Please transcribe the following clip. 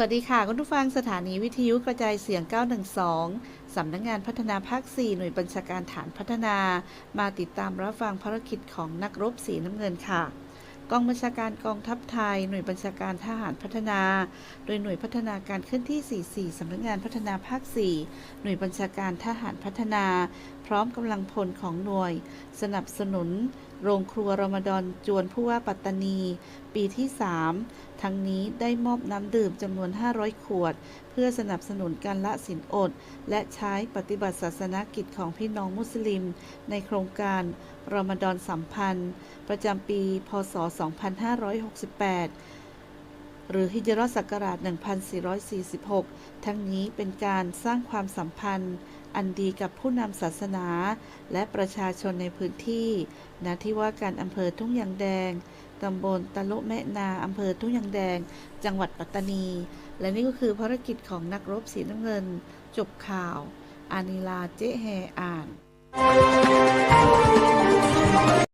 สวัสดีค่ะ คุณผู้ฟังสถานีวิทยุกระจายเสียง 912 สำนักงงานพัฒนาภาค 4 หน่วยบัญชาการฐานพัฒนา มาติดตามรับฟังภารกิจของนักรบสีน้ำเงินค่ะ กองบัญชาการกองทัพไทย หน่วยบัญชาการทหารพัฒนา โดยหน่วยพัฒนาการเคลื่อนที่ 44 สำนักงานพัฒนาภาค 4 หน่วยบัญชาการทหารพัฒนา พร้อมกำลังพลของหน่วย สนับสนุน โรงครัวรอมฎอนจวนผู้ว่าปัตตานี ปีที่ 3 ทั้งนี้ได้มอบน้ำดื่มจำนวน 500 ขวด เพื่อสนับสนุนการละสินอด และใช้ปฏิบัติศาสนกิจของพี่น้องมุสลิม ในโครงการ รอมฎอนสัมพันธ์ ประจำปี พศ 2568 หรือฮิจรัสศักราช 1446 ทั้งนี้เป็นการสร้างความสัมพันธ์อันดีกับผู้นำศาสนา และประชาชนในพื้นที่ณที่ว่าการอำเภอทุ่งยางแดงตำบลตะลุแม่นาอำเภอทุ่งยางแดง จังหวัดปัตตานี และนี่ก็คือภารกิจของนักรบสีน้ำเงิน จบข่าว อานิลาเจ๊แฮอ่าน